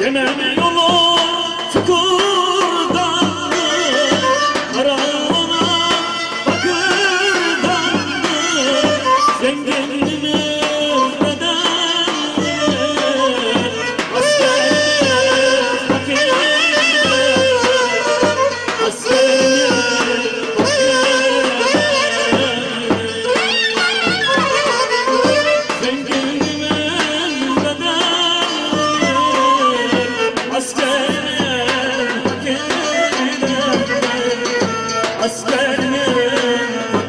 Yemen yolu çıkıyor Senin